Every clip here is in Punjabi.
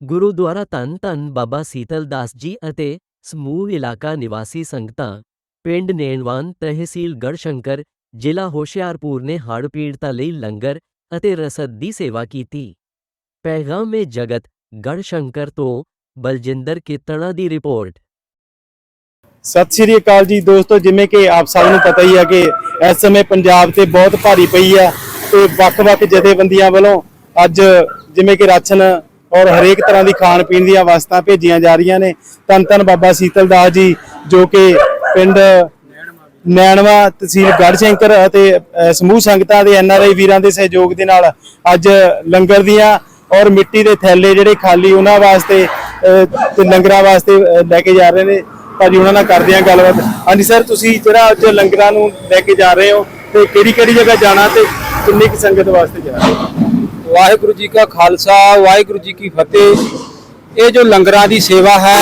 ਗੁਰਦੁਆਰਾ ਧੰਨ ਧੰਨ ਬਾਬਾ ਸੀਤਲ ਦਾਸ ਜੀ ਅਤੇ ਸਮੂਹ ਇਲਾਕਾ ਨਿਵਾਸੀ ਸੰਗਤਾਂ, ਪਿੰਡ ਨੇਣਵਾਨ, ਤਹਿਸੀਲ ਗੜਸ਼ੰਕਰ, ਜ਼ਿਲ੍ਹਾ ਹੋਸ਼ਿਆਰਪੁਰ ਨੇ ਹੜ੍ਹ ਪੀੜਤਾਂ ਲਈ ਲੰਗਰ ਅਤੇ ਰਸਦ ਦੀ ਸੇਵਾ ਕੀਤੀ। ਪੈਗਾਮੇ ਜਗਤ, ਗੜਸ਼ੰਕਰ ਤੋਂ ਬਲਜਿੰਦਰ ਕੀਰਤਣਾ ਦੀ ਰਿਪੋਰਟ। ਸਤਿ ਸ਼੍ਰੀ ਅਕਾਲ ਜੀ ਦੋਸਤੋ, ਜਿਵੇਂ ਕਿ ਆਪ ਸਭ ਨੂੰ ਪਤਾ ਹੀ ਹੈ ਕਿ ਇਸ ਸਮੇਂ ਪੰਜਾਬ ਤੇ ਬਹੁਤ ਭਾਰੀ ਪਈ ਹੈ ਤੇ ਵੱਖ-ਵੱਖ ਜਥੇਬੰਦੀਆਂ ਵੱਲੋਂ ਅੱਜ ਜਿਵੇਂ ਕਿ ਰਾਸ਼ਨ ਔਰ ਹਰੇਕ ਤਰ੍ਹਾਂ ਦੀ ਖਾਣ ਪੀਣ ਦੀਆਂ ਵਸਤਾਂ ਭੇਜੀਆਂ ਜਾ ਰਹੀਆਂ ਨੇ। ਧੰਨ ਧੰਨ ਬਾਬਾ ਸੀਤਲ ਦਾਸ ਜੀ ਜੋ ਕਿ ਪਿੰਡ ਨੈਣਵਾ ਤਹਿਸੀਲ ਗੜਸ਼ੰਕਰ ਅਤੇ ਸਮੂਹ ਸੰਗਤਾਂ ਦੇ ਐਨਆਰਆਈ ਵੀਰਾਂ ਦੇ ਸਹਿਯੋਗ ਦੇ ਨਾਲ ਅੱਜ ਲੰਗਰ ਦੀਆਂ ਔਰ ਮਿੱਟੀ ਦੇ ਥੈਲੇ ਜਿਹੜੇ ਖਾਲੀ ਉਹਨਾਂ ਵਾਸਤੇ ਅ, ਤੇ ਲੰਗਰਾਂ ਵਾਸਤੇ ਲੈ ਕੇ ਜਾ ਰਹੇ ਨੇ। ਭਾਜੀ ਉਹਨਾਂ ਨਾਲ ਕਰਦੇ ਆ ਗੱਲਬਾਤ। ਹਾਂਜੀ ਸਰ ਤੁਸੀਂ ਜਿਹੜਾ ਅੱਜ ਲੰਗਰਾਂ ਨੂੰ ਲੈ ਕੇ ਜਾ ਰਹੇ ਹੋ ਤੇ ਕਿਹੜੀ ਕਿਹੜੀ ਜਗ੍ਹਾ ਜਾਣਾ ਤੇ ਕਿੰਨੀ ਕੁ ਸੰਗਤ ਵਾਸਤੇ ਜਾ ਰਹੇ ਹੋ? ਵਾਹਿਗੁਰੂ ਜੀ ਕਾ ਖਾਲਸਾ, ਵਾਹਿਗੁਰੂ ਜੀ ਕੀ ਫਤਿਹ। ਇਹ ਜੋ ਲੰਗਰਾਂ ਦੀ ਸੇਵਾ ਹੈ,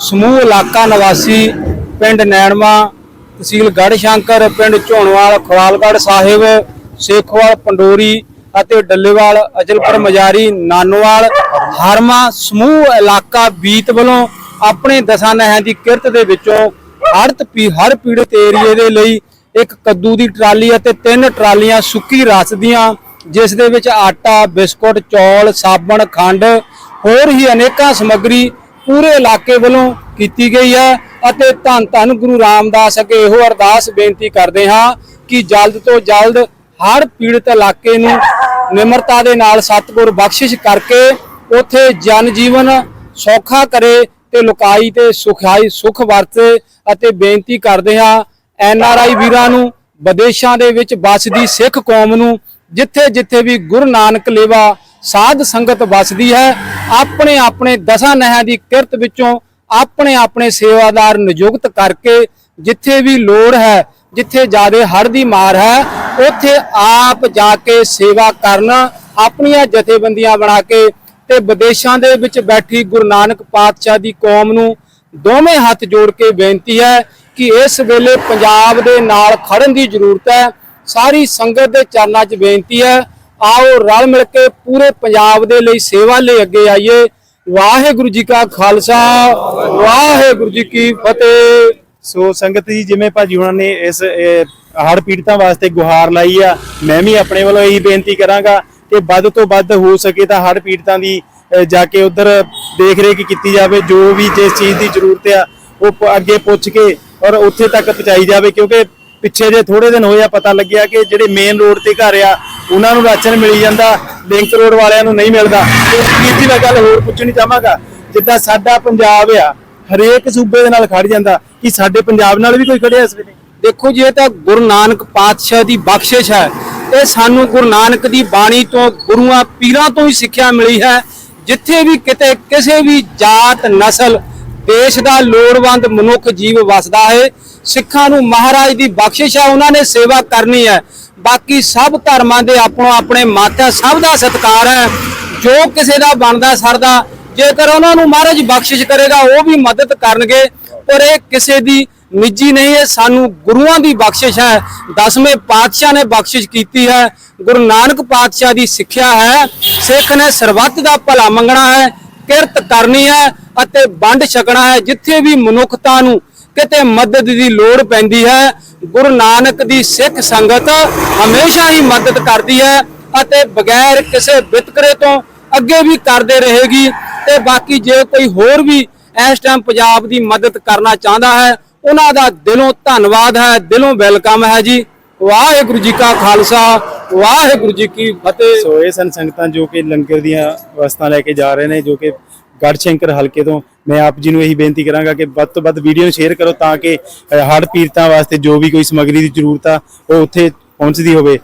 ਸਮੂਹ ਇਲਾਕਾ ਨਿਵਾਸੀ ਪਿੰਡ ਨੈਣਮਾ ਤਹਿਸੀਲ ਗੜਸ਼ੰਕਰ ਪਿੰਡ ਝੋਣਵਾਲ, ਖਵਾਲਗੜ੍ਹ ਸਾਹਿਬ, ਸੇਖਵਾਲ, ਪੰਡੋਰੀ ਅਤੇ ਡੱਲੇਵਾਲ, ਅਜਲਪੁਰ, ਮਜਾਰੀ, ਨਾਨੋਵਾਲ, ਹਰਮਾ ਸਮੂਹ ਇਲਾਕਾ ਬੀਤ ਵੱਲੋਂ ਆਪਣੇ ਦਸਾਂ ਨਹਿਆਂ ਦੀ ਕਿਰਤ ਦੇ ਵਿੱਚੋਂ ਹੜਤ ਪੀ ਹਰ ਪੀੜਤ ਏਰੀਏ ਦੇ ਲਈ ਇੱਕ ਕੱਦੂ ਦੀ ਟਰਾਲੀ ਅਤੇ ਤਿੰਨ ਟਰਾਲੀਆਂ ਸੁੱਕੀ ਰਸ ਦੀਆਂ ਜਿਸ ਦੇ ਵਿੱਚ ਆਟਾ, ਬਿਸਕੁਟ, ਚੌਲ, ਸਾਬਣ, ਖੰਡ, ਹੋਰ ਹੀ ਅਨੇਕਾਂ ਸਮੱਗਰੀ ਪੂਰੇ ਇਲਾਕੇ ਵੱਲੋਂ ਕੀਤੀ ਗਈ ਹੈ ਅਤੇ ਧੰਨ ਧੰਨ ਗੁਰੂ ਰਾਮਦਾਸ ਅੱਗੇ ਇਹੋ ਅਰਦਾਸ ਬੇਨਤੀ ਕਰਦੇ ਹਾਂ ਕਿ ਜਲਦ ਤੋਂ ਜਲਦ ਹਰ ਪੀੜਤ ਇਲਾਕੇ ਨੂੰ ਨਿਮਰਤਾ ਦੇ ਨਾਲ ਸਤਿਗੁਰ ਬਖਸ਼ਿਸ਼ ਕਰਕੇ ਉਥੇ ਜਨ ਜੀਵਨ ਸੌਖਾ ਕਰੇ ਤੇ ਲੁਕਾਈ ਤੇ ਸੁਖਾਈ ਸੁਖ ਵਰਤੇ ਅਤੇ ਬੇਨਤੀ ਕਰਦੇ ਹਾਂ, ਐਨ ਆਰ ਆਈ ਵੀਰਾਂ ਨੂੰ, ਵਿਦੇਸ਼ਾਂ ਦੇ ਵਿੱਚ ਵੱਸਦੀ ਸਿੱਖ ਕੌਮ ਨੂੰ ਜਿੱਥੇ ਜਿੱਥੇ ਵੀ ਗੁਰੂ ਨਾਨਕ ਲੇਵਾ ਸਾਧ ਸੰਗਤ ਵਸਦੀ ਹੈ, ਆਪਣੇ ਆਪਣੇ ਦਸਾਂ ਨਹਿਆਂ ਦੀ ਕਿਰਤ ਵਿੱਚੋਂ ਆਪਣੇ ਆਪਣੇ ਸੇਵਾਦਾਰ ਨਿਯੁਕਤ ਕਰਕੇ ਜਿੱਥੇ ਵੀ ਲੋੜ ਹੈ, ਜਿੱਥੇ ਜ਼ਿਆਦੇ ਹੜ੍ਹ ਦੀ ਮਾਰ ਹੈ, ਉੱਥੇ ਆਪ ਜਾ ਕੇ ਸੇਵਾ ਕਰਨ, ਆਪਣੀਆਂ ਜਥੇਬੰਦੀਆਂ ਬਣਾ ਕੇ ਤੇ ਵਿਦੇਸ਼ਾਂ ਦੇ ਵਿੱਚ ਬੈਠੀ ਗੁਰੂ ਨਾਨਕ ਪਾਤਸ਼ਾਹ ਦੀ ਕੌਮ ਨੂੰ ਦੋਵੇਂ ਹੱਥ ਜੋੜ ਕੇ ਬੇਨਤੀ ਹੈ ਕਿ ਇਸ ਵੇਲੇ ਪੰਜਾਬ ਦੇ ਨਾਲ ਖੜਨ ਦੀ ਜ਼ਰੂਰਤ ਹੈ। ਸਾਰੀ ਸੰਗਤ ਦੇ ਚਰਨਾਂ 'ਚ ਬੇਨਤੀ ਹੈ, ਆਓ ਰਲ ਮਿਲ ਕੇ ਪੂਰੇ ਪੰਜਾਬ ਦੇ ਲਈ ਸੇਵਾ ਲਈ ਅੱਗੇ ਆਈਏ। ਵਾਹਿਗੁਰੂ ਜੀ ਕਾ ਖਾਲਸਾ, ਵਾਹਿਗੁਰੂ ਜੀ ਕੀ ਫਤਿਹ। ਸੋ ਸੰਗਤ ਜੀ, ਜਿਵੇਂ ਭਾਜੀ ਉਹਨਾਂ ਨੇ ਇਸ ਹੜ ਪੀੜਤਾਂ ਵਾਸਤੇ ਗੁਹਾਰ ਲਾਈ ਆ, ਮੈਂ ਵੀ ਆਪਣੇ ਵੱਲੋਂ ਇਹੀ ਬੇਨਤੀ ਕਰਾਂਗਾ ਕਿ ਵੱਧ ਤੋਂ ਵੱਧ ਹੋ ਸਕੇ ਤਾਂ ਹੜ ਪੀੜਤਾਂ ਦੀ ਜਾ ਕੇ ਉਧਰ ਦੇਖ ਰੇਖ ਕੀਤੀ ਜਾਵੇ, ਜੋ ਵੀ ਜਿਸ ਚੀਜ਼ ਦੀ ਜ਼ਰੂਰਤ ਆ, ਉਹ ਅੱਗੇ ਪੁੱਛ ਕੇ ਔਰ ਉੱਥੇ ਤੱਕ ਪਹੁੰਚਾਈ ਜਾਵੇ, ਕਿਉਂਕਿ ਪਿੱਛੇ ਜੇ ਥੋੜੇ ਦਿਨ ਹੋਏ ਆ, ਪਤਾ ਲੱਗਿਆ ਕਿ ਜਿਹੜੇ ਮੇਨ ਰੋਡ ਤੇ ਘਰ ਆ, ਉਹਨਾਂ ਨੂੰ ਰਾਸ਼ਨ ਮਿਲੀ ਜਾਂਦਾ ਲਿੰਕ ਰੋਡ ਵਾਲਿਆਂ ਨੂੰ ਨਹੀਂ ਮਿਲਦਾ। ਤੇ ਮੈਂ ਗੱਲ ਹੋਰ ਪੁੱਛਣੀ ਚਾਹਾਂਗਾ, ਜਿੱਦਾਂ ਸਾਡਾ ਪੰਜਾਬ ਆ, ਹਰੇਕ ਸੂਬੇ ਦੇ ਨਾਲ ਖੜ ਜਾਂਦਾ, ਕਿ ਸਾਡੇ ਪੰਜਾਬ ਨਾਲ ਵੀ ਕੋਈ ਖੜਿਆ ਇਸ ਵੇਲੇ? ਦੇਖੋ ਜੀ, ਇਹ ਤਾਂ ਗੁਰੂ ਨਾਨਕ ਪਾਤਸ਼ਾਹ ਦੀ ਬਖਸ਼ਿਸ਼ ਹੈ। ਇਹ ਸਾਨੂੰ ਗੁਰੂ ਨਾਨਕ ਦੀ ਬਾਣੀ ਤੋਂ, ਗੁਰੂਆਂ ਪੀਰਾਂ ਤੋਂ ਹੀ ਸਿੱਖਿਆ ਮਿਲੀ ਹੈ। ਜਿੱਥੇ ਵੀ ਕਿਤੇ, ਕਿਸੇ ਵੀ ਜਾਤ, ਨਸਲ ਦੇਸ਼ ਦਾ ਲੋੜਵੰਦ ਮਨੁੱਖ ਜੀਵ ਵਸਦਾ ਹੈ। ਸਿੱਖਾਂ ਨੂੰ ਮਹਾਰਾਜ ਦੀ ਬਖਸ਼ਿਸ਼ ਹੈ ਉਹਨਾਂ ਨੇ ਸੇਵਾ ਕਰਨੀ ਹੈ। ਬਾਕੀ ਸਭ ਧਰਮਾਂ ਦੇ ਆਪਣੋ ਆਪਣੇ ਮਤ ਹੈ ਸਭ ਦਾ ਸਤਿਕਾਰ ਹੈ। ਜੋ ਕਿਸੇ ਦਾ ਬਣਦਾ ਸਰਦਾ, ਜੇਕਰ ਉਹਨਾਂ ਨੂੰ ਮਹਾਰਾਜ ਬਖਸ਼ਿਸ਼ ਕਰੇਗਾ, ਉਹ ਵੀ ਮਦਦ ਕਰਨਗੇ। ਪਰ ਇਹ ਕਿਸੇ ਦੀ ਨਿੱਜੀ ਨਹੀਂ ਹੈ, ਸਾਨੂੰ ਗੁਰੂਆਂ ਦੀ ਬਖਸ਼ਿਸ਼ ਹੈ। ਦਸਵੇਂ ਪਾਤਸ਼ਾਹ ਨੇ ਬਖਸ਼ਿਸ਼ ਕੀਤੀ ਹੈ। ਗੁਰੂ ਨਾਨਕ ਪਾਤਸ਼ਾਹ ਦੀ ਸਿੱਖਿਆ ਹੈ। ਸਿੱਖ ਨੇ ਸਰਬੱਤ ਦਾ ਭਲਾ ਮੰਗਣਾ ਹੈ, ਕਿਰਤ ਕਰਨੀ ਹੈ। ਅਤੇ ਵੰਡ ਛਕਣਾ ਹੈ, ਜਿੱਥੇ ਵੀ ਮਨੁੱਖਤਾ ਨੂੰ ਕਿਤੇ ਮਦਦ ਦੀ ਲੋੜ ਪੈਂਦੀ ਹੈ, ਗੁਰੂ ਨਾਨਕ ਦੀ ਸਿੱਖ ਸੰਗਤ ਹਮੇਸ਼ਾ ਹੀ ਮਦਦ ਕਰਦੀ ਹੈ ਅਤੇ ਬਗੈਰ ਕਿਸੇ ਵਿਤਕਰੇ ਤੋਂ ਅੱਗੇ ਵੀ ਕਰਦੇ ਰਹੇਗੀ ਤੇ ਬਾਕੀ ਜੇ ਕੋਈ ਹੋਰ ਵੀ ਇਸ ਟਾਈਮ ਪੰਜਾਬ ਦੀ ਮਦਦ ਕਰਨਾ ਚਾਹੁੰਦਾ ਹੈ, ਉਹਨਾਂ ਦਾ ਦਿਲੋਂ ਧੰਨਵਾਦ ਹੈ, ਦਿਲੋਂ ਵੈਲਕਮ ਹੈ ਜੀ। ਵਾਹਿਗੁਰੂ ਜੀ ਕਾ ਖਾਲਸਾ, ਵਾਹਿਗੁਰੂ ਜੀ ਕੀ ਫਤਿਹ। ਸੋ ਇਹ ਸੰਗਤਾਂ ਜੋ ਕਿ ਲੰਗਰ ਦੀਆਂ ਵਸਤਾਂ ਲੈ ਕੇ ਜਾ ਰਹੇ ਨੇ, ਜੋ ਕਿ ਗੜਸ਼ੰਕਰ ਹਲਕੇ ਤੋਂ ਮੈਂ ਆਪ ਜੀ ਨੂੰ ਇਹੀ ਬੇਨਤੀ ਕਰਾਂਗਾ ਕਿ ਵੱਧ ਤੋਂ ਵੱਧ ਵੀਡੀਓ ਨੂੰ ਸ਼ੇਅਰ ਕਰੋ ਤਾਂ ਕਿ ਹੜ ਪੀੜਤਾਂ ਵਾਸਤੇ ਜੋ ਵੀ ਕੋਈ ਸਮੱਗਰੀ ਦੀ ਜ਼ਰੂਰਤ ਆ, ਉਹ ਉੱਥੇ ਪਹੁੰਚਦੀ ਹੋਵੇ।